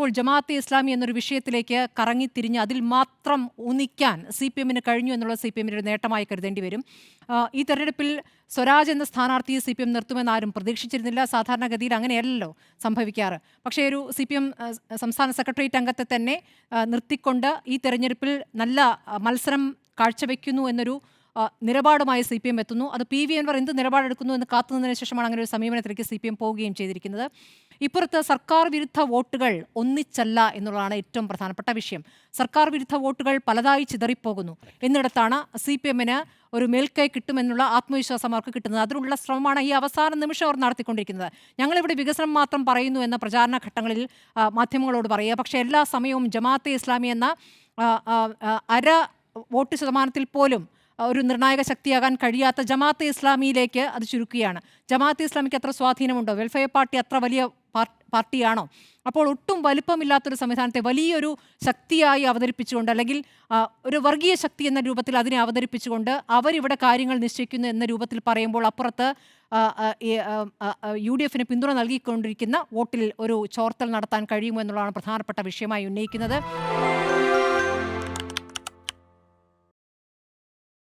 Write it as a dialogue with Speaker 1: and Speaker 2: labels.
Speaker 1: ഇപ്പോൾ ജമാഅത്തെ ഇസ്ലാമി എന്നൊരു വിഷയത്തിലേക്ക് കറങ്ങിത്തിരിഞ്ഞ് അതിൽ മാത്രം ഊന്നിക്കാൻ സി പി എമ്മിന് കഴിഞ്ഞു എന്നുള്ളത് സി പി എമ്മിന്റെ ഒരു നേട്ടമായി കരുതേണ്ടി വരും. ഈ തെരഞ്ഞെടുപ്പിൽ സ്വരാജ് എന്ന സ്ഥാനാർത്ഥിയെ സി പി എം നിർത്തുമെന്ന് ആരും പ്രതീക്ഷിച്ചിരുന്നില്ല. സാധാരണഗതിയിൽ അങ്ങനെയല്ലല്ലോ സംഭവിക്കാറ്. പക്ഷേ ഒരു സി പി എം സംസ്ഥാന സെക്രട്ടേറിയറ്റ് അംഗത്തെ തന്നെ നിർത്തിക്കൊണ്ട് ഈ തെരഞ്ഞെടുപ്പിൽ നല്ല മത്സരം കാഴ്ചവെക്കുന്നു എന്നൊരു നിലപാടുമായി സി പി എം എത്തുന്നു. അത് പി വി എൻവർ എന്ത് നിലപാടെടുക്കുന്നു എന്ന് കാത്തുനിന്നതിന് ശേഷമാണ് അങ്ങനെ ഒരു സമീപനത്തിലേക്ക് സി പി എം പോവുകയും ചെയ്തിരിക്കുന്നത്. ഇപ്പുറത്ത് സർക്കാർ വിരുദ്ധ വോട്ടുകൾ ഒന്നിച്ചല്ല എന്നുള്ളതാണ് ഏറ്റവും പ്രധാനപ്പെട്ട വിഷയം. സർക്കാർ വിരുദ്ധ വോട്ടുകൾ പലതായി ചിതറിപ്പോകുന്നു. എന്നിടത്താണ് സി പി എമ്മിന് ഒരു മേൽക്കൈ കിട്ടുമെന്നുള്ള ആത്മവിശ്വാസം അവർക്ക് കിട്ടുന്നത്. അതിനുള്ള ശ്രമമാണ് ഈ അവസാന നിമിഷം അവർ നടത്തിക്കൊണ്ടിരിക്കുന്നത്. ഞങ്ങളിവിടെ വികസനം മാത്രം പറയുന്നു എന്ന പ്രചാരണ ഘട്ടങ്ങളിൽ മാധ്യമങ്ങളോട് പറയുക. പക്ഷേ എല്ലാ സമയവും ജമാഅത്തെ ഇസ്ലാമി എന്ന അര വോട്ട് ശതമാനത്തിൽ പോലും ഒരു നിർണായക ശക്തിയാകാൻ കഴിയാത്ത ജമാഅത്തെ ഇസ്ലാമിയിലേക്ക് അത് ചുരുക്കുകയാണ്. ജമാഅത്തെ ഇസ്ലാമിക്ക് അത്ര സ്വാധീനമുണ്ടോ? വെൽഫെയർ പാർട്ടി അത്ര വലിയ പാർട്ടിയാണോ? അപ്പോൾ ഒട്ടും വലിപ്പമില്ലാത്തൊരു സംവിധാനത്തെ വലിയൊരു ശക്തിയായി അവതരിപ്പിച്ചുകൊണ്ട് അല്ലെങ്കിൽ ഒരു വർഗീയ ശക്തി എന്ന രൂപത്തിൽ അതിനെ അവതരിപ്പിച്ചുകൊണ്ട് അവരിവിടെ കാര്യങ്ങൾ നിശ്ചയിക്കുന്നു എന്ന രൂപത്തിൽ പറയുമ്പോൾ അപ്പുറത്ത് യു ഡി എഫിന് പിന്തുണ നൽകിക്കൊണ്ടിരിക്കുന്ന വോട്ടിൽ ഒരു ചോർത്തൽ നടത്താൻ കഴിയുമോ എന്നുള്ളതാണ് പ്രധാനപ്പെട്ട വിഷയമായി ഉന്നയിക്കുന്നത്.